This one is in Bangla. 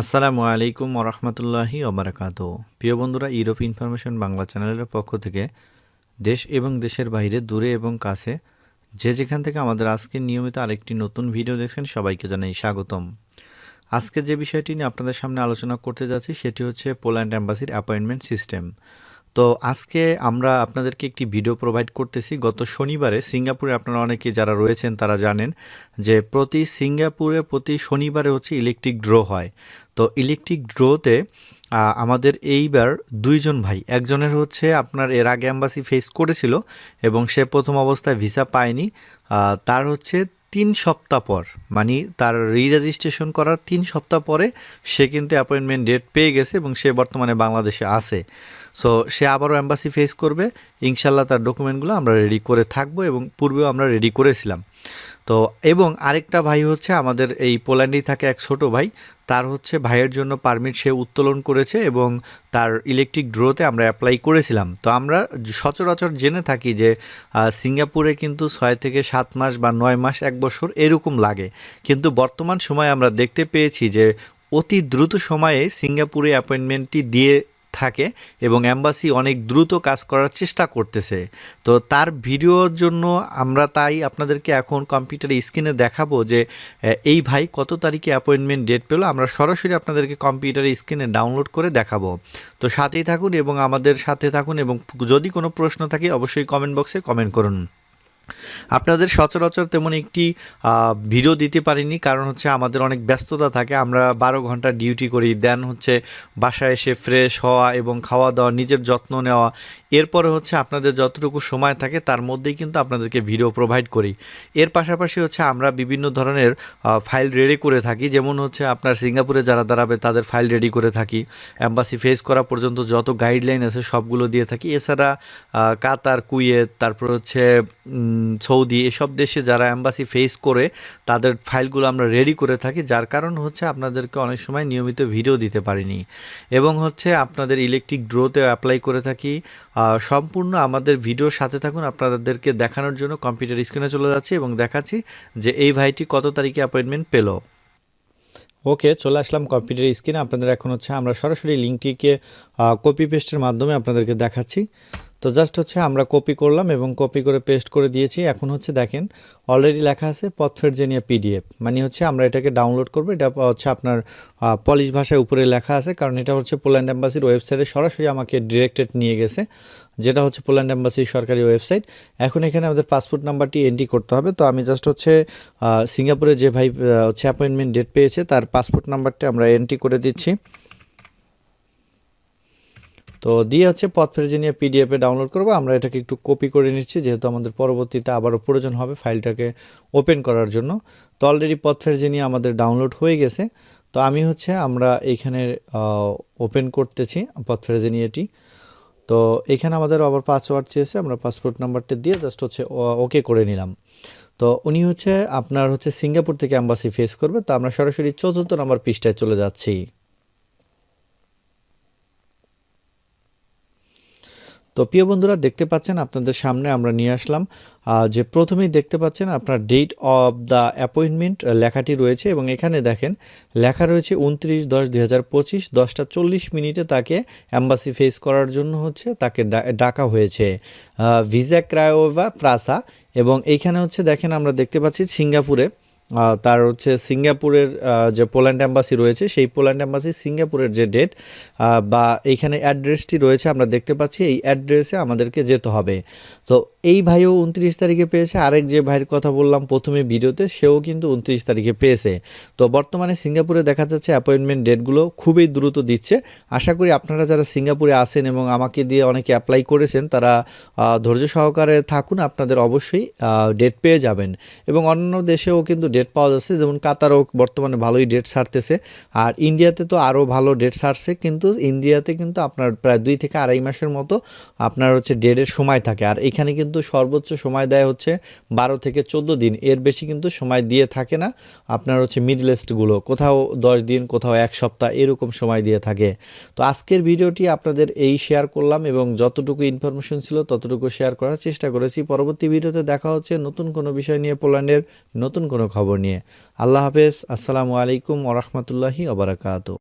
আসসালামু আলাইকুম ওরহমতুল্লাহি ওবরাকাত প্রিয় বন্ধুরা, ইউরোপ ইনফরমেশন বাংলা চ্যানেলের পক্ষ থেকে দেশ এবং দেশের বাইরে, দূরে এবং কাছে যে যেখান থেকে আমাদের আজকে নিয়মিত আরেকটি নতুন ভিডিও দেখছেন সবাইকে জানাই স্বাগতম। আজকে যে বিষয়টি নিয়ে আপনাদের সামনে আলোচনা করতে যাচ্ছি, সেটি হচ্ছে পোল্যান্ড অ্যাম্বাসির অ্যাপয়েন্টমেন্ট সিস্টেম। তো আজকে আমরা আপনাদেরকে একটি ভিডিও প্রোভাইড করতেছি। গত শনিবারে সিঙ্গাপুরে আপনারা অনেকে যারা রয়েছেন তারা জানেন যে প্রতি সিঙ্গাপুরে প্রতি শনিবারে হচ্ছে ইলেকট্রিক ড্র হয়। তো ইলেকট্রিক ড্রোতে আমাদের এইবার দুইজন ভাই, একজনের হচ্ছে আপনার এর আগে অ্যাম্বাসি ফেস করেছিল এবং সে প্রথম অবস্থায় ভিসা পায়নি। তার হচ্ছে তিন সপ্তাহ পর মানে তার রি রেজিস্ট্রেশন করার তিন সপ্তাহ পরে সে কিন্তু অ্যাপয়েন্টমেন্ট ডেট পেয়ে গেছে এবং সে বর্তমানে বাংলাদেশে আছে। সো সে আবারও অ্যাম্বাসি ফেস করবে ইনশাল্লাহ তার ডকুমেন্টগুলো আমরা রেডি করে থাকব এবং পূর্বেও আমরা রেডি করেছিলাম। তো, এবং আরেকটা ভাই হচ্ছে আমাদের এই পোল্যান্ডেই থাকে এক ছোট ভাই। তার হচ্ছে ভাইয়ের জন্য পারমিট সে উত্তোলন করেছে এবং তার ইলেকট্রিক ড্রোতে আমরা অ্যাপ্লাই করেছিলাম। তো আমরা সচরাচর জেনে থাকি যে সিঙ্গাপুরে কিন্তু ছয় থেকে সাত মাস বা নয় মাস এক বছর এরকম লাগে। কিন্তু বর্তমান সময়ে আমরা দেখতে পেয়েছি যে, অতি দ্রুত সময়ে সিঙ্গাপুরে অ্যাপয়েন্টমেন্টটি দিয়ে থাকে এবং অ্যাম্বাসি অনেক দ্রুত কাজ করার চেষ্টা করতেছে। তো তার ভিডিওর জন্য আমরা তাই আপনাদেরকে এখন কম্পিউটার স্ক্রিনে দেখাবো যে এই ভাই কত তারিখে অ্যাপয়েন্টমেন্ট ডেট পেল। আমরা সরাসরি আপনাদেরকে কম্পিউটার স্ক্রিনে ডাউনলোড করে দেখাবো। তো সাথেই থাকুন এবং আমাদের সাথে থাকুন এবং যদি কোনো প্রশ্ন থাকে অবশ্যই কমেন্ট বক্সে কমেন্ট করুন। আপনাদের সচরাচর তেমন একটি ভিডিও দিতে পারিনি। কারণ হচ্ছে আমাদের অনেক ব্যস্ততা থাকে। আমরা বারো ঘণ্টা ডিউটি করি, দেন হচ্ছে বাসায় এসে ফ্রেশ হওয়া এবং খাওয়া দাওয়া, নিজের যত্ন নেওয়া। এরপরে হচ্ছে আপনাদের যতটুকু সময় থাকে, তার মধ্যেই কিন্তু আপনাদেরকে ভিডিও প্রোভাইড করি। এর পাশাপাশি হচ্ছে আমরা বিভিন্ন ধরনের ফাইল রেডি করে থাকি। যেমন হচ্ছে আপনার সিঙ্গাপুরে যারা দাঁড়াবে, তাদের ফাইল রেডি করে থাকি। অ্যাম্বাসি ফেস করা পর্যন্ত যত গাইডলাইন আছে, সবগুলো দিয়ে থাকি। এছাড়া কাতার, কুয়েত, তারপর হচ্ছে সৌদি, এসব দেশে যারা অ্যাম্বাসি ফেস করে, তাদের ফাইলগুলো আমরা রেডি করে থাকি, যার কারণ হচ্ছে আপনাদেরকে অনেক সময় নিয়মিত ভিডিও দিতে পারিনি। এবং হচ্ছে আপনাদের ইলেকট্রিক ড্রোতে অ্যাপ্লাই করে থাকি। সম্পূর্ণ আমাদের ভিডিওর সাথে থাকুন, আপনাদেরকে দেখানোর জন্য কম্পিউটার স্ক্রিনে চলে যাচ্ছি এবং দেখাচ্ছি যে এই ভাইটি কত তারিখে অ্যাপয়েন্টমেন্ট পেল। ওকে চলে আসলাম কম্পিউটার স্ক্রিনে আপনাদের এখন হচ্ছে আমরা সরাসরি লিঙ্কটিকে কপি পেস্টের মাধ্যমে আপনাদেরকে দেখাচ্ছি। তো জাস্ট হচ্ছে আমরা কপি করলাম এবং কপি করে পেস্ট করে দিয়েছি। এখন হচ্ছে দেখেন অলরেডি লেখা আছে পথফেরজেনিয়া পিডিএফ মানে হচ্ছে আমরা এটাকে ডাউনলোড করব, এটা হচ্ছে আপনার পলিশ ভাষায় উপরে লেখা আছে, কারণ এটা হচ্ছে পোল্যান্ড অ্যাম্বাসির ওয়েবসাইটে সরাসরি আমাকে ডিরেক্টেড নিয়ে গেছে, যেটা হচ্ছে পোল্যান্ড অ্যাম্বাসির সরকারি ওয়েবসাইট এখন এখানে আমাদের পাসপোর্ট নাম্বারটি এন্ট্রি করতে হবে, তো আমি জাস্ট হচ্ছে সিঙ্গাপুরে যে ভাই হচ্ছে অ্যাপয়েন্টমেন্ট ডেট পেয়েছে, তার পাসপোর্ট নাম্বারটা আমরা এন্ট্রি করে দিচ্ছি। তো দিয়ে হচ্ছে পথ ফেরজিনিয়া পিডিএফে ডাউনলোড করব। আমরা এটাকে একটু কপি করে নিচ্ছি, যেহেতু আমাদের পরবর্তীতে আবারও প্রয়োজন হবে ফাইলটাকে ওপেন করার জন্য। তো অলরেডি পথ ফেরজিনিয়া আমাদের ডাউনলোড হয়ে গেছে। তো আমি হচ্ছে আমরা এইখানে ওপেন করতেছি পথ ফেরজিনিয়াটি তো এখানে আমাদের আবার পাসওয়ার্ড চেয়েছে, আমরা পাসপোর্ট নাম্বারটা দিয়ে জাস্ট হচ্ছে ওকে করে নিলাম। তো উনি হচ্ছে আপনার হচ্ছে সিঙ্গাপুর থেকে অ্যাম্বাসি ফেস করবে। তো আমরা সরাসরি চতুর্থ নাম্বার পৃষ্ঠায় চলে যাচ্ছি। তো প্রিয় বন্ধুরা, দেখতে পাচ্ছেন আপনাদের সামনে আমরা নিয়ে আসলাম। যে প্রথমেই দেখতে পাচ্ছেন আপনার ডেট অফ দ্য অ্যাপয়েন্টমেন্ট লেখাটি রয়েছে এবং এখানে দেখেন, লেখা রয়েছে উনত্রিশ দশ দুই হাজার পঁচিশ, দশটা চল্লিশ মিনিটে তাকে অ্যাম্বাসি ফেস করার জন্য হচ্ছে তাকে ডাকা হয়েছে। ভিজা ক্রায়োভা প্রাসা এবং এইখানে হচ্ছে দেখেন আমরা দেখতে পাচ্ছি সিঙ্গাপুরে তার হচ্ছে সিঙ্গাপুরের যে পোল্যান্ড অ্যাম্বাসি রয়েছে, সেই পোল্যান্ড অ্যাম্বাসি সিঙ্গাপুরের যে ডেট বা এইখানে অ্যাড্রেসটি রয়েছে, আমরা দেখতে পাচ্ছি, এই অ্যাড্রেসে আমাদেরকে যেতে হবে। তো এই ভাইও উনত্রিশ তারিখে পেয়েছে। আরেক যে ভাইয়ের কথা বললাম প্রথমে ভিডিওতে, সেও কিন্তু উনত্রিশ তারিখে পেয়েছে। তো বর্তমানে সিঙ্গাপুরে দেখা যাচ্ছে অ্যাপয়েন্টমেন্ট ডেটগুলো খুবই দ্রুত দিচ্ছে। আশা করি আপনারা যারা সিঙ্গাপুরে আসেন এবং আমাকে দিয়ে অনেকে অ্যাপ্লাই করেছেন, তারা ধৈর্য সহকারে থাকুন, আপনাদের অবশ্যই ডেট পেয়ে যাবেন। এবং অন্য দেশেও কিন্তু ডেট পাওয়া যাচ্ছে, যেমন কাতারও বর্তমানে ভালোই ডেট ছাড়তেছে আর ইন্ডিয়াতে তো আরও ভালো ডেট ছাড়ছে কিন্তু ইন্ডিয়াতে কিন্তু আপনার প্রায় দুই থেকে আড়াই মাসের মতো আপনার হচ্ছে ডেটের সময় থাকে। আর এখানে কিন্তু সর্বোচ্চ সময় দেয় হচ্ছে বারো থেকে চোদ্দ দিন। এর বেশি কিন্তু সময় দিয়ে থাকে না আপনার হচ্ছে মিডলেস্টগুলো কোথাও দশ দিন, কোথাও এক সপ্তাহ এরকম সময় দিয়ে থাকে। তো আজকের ভিডিওটি আপনাদের এই শেয়ার করলাম এবং যতটুকু ইনফরমেশন ছিল ততটুকু শেয়ার করার চেষ্টা করেছি। পরবর্তী ভিডিওতে দেখা হচ্ছে নতুন কোনো বিষয় নিয়ে পোল্যান্ডের নতুন কোনো খবর নিয়ে। আল্লাহ হাফেজ। আসসালামু আলাইকুম ওরহমতুল্লাহি ওবরাকাতু